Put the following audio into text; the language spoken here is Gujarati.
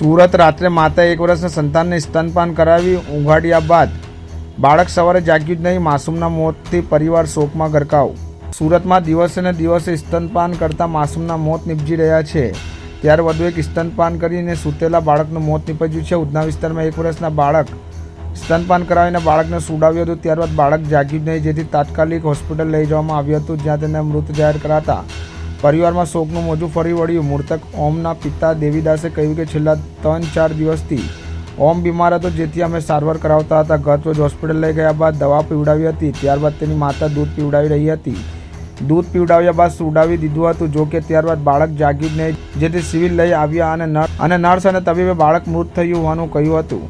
સુરત રાત્રે માતાએ એક વર્ષના સંતાનને સ્તનપાન કરાવી, ઊંઘાડ્યા બાદ બાળક સવારે જાગ્યું જ નહીં, માસૂમના મોતથી પરિવાર શોકમાં ગરકાવ. સુરતમાં દિવસે ને દિવસે સ્તનપાન કરતા માસૂમના મોત નિપજી રહ્યા છે. ત્યારે વધુ એક સ્તનપાન કરીને સૂતેલા બાળકનું મોત નીપજ્યું છે. ઉધના વિસ્તારમાં એક વર્ષના બાળક સ્તનપાન કરાવીને બાળકને સુડાવ્યું હતું. ત્યારબાદ બાળક જાગ્યું જ નહીં, જેથી તાત્કાલિક હોસ્પિટલ લઈ જવામાં આવ્યું હતું, જ્યાં તેને મૃત જાહેર કરાતા પરિવારમાં શોકનું મોજું ફરી વળ્યું. મૃતક ઓમના પિતા દેવીદાસે કહ્યું કે છેલ્લા ત્રણ ચાર દિવસથી ઓમ બીમાર હતો, જેથી અમે સારવાર કરાવતા હતા. ગત રોજ હોસ્પિટલ લઈ ગયા બાદ દવા પીવડાવી હતી. ત્યારબાદ તેની માતા દૂધ પીવડાવી રહી હતી. દૂધ પીવડાવ્યા બાદ સુડાવી દીધું હતું. જો કે ત્યારબાદ બાળક જાગ્યું નહીં, જેથી સિવિલ લઈ આવ્યા અને નર્સ અને નર્સ અને તબીબે બાળક મૃત થયું હોવાનું કહ્યું હતું.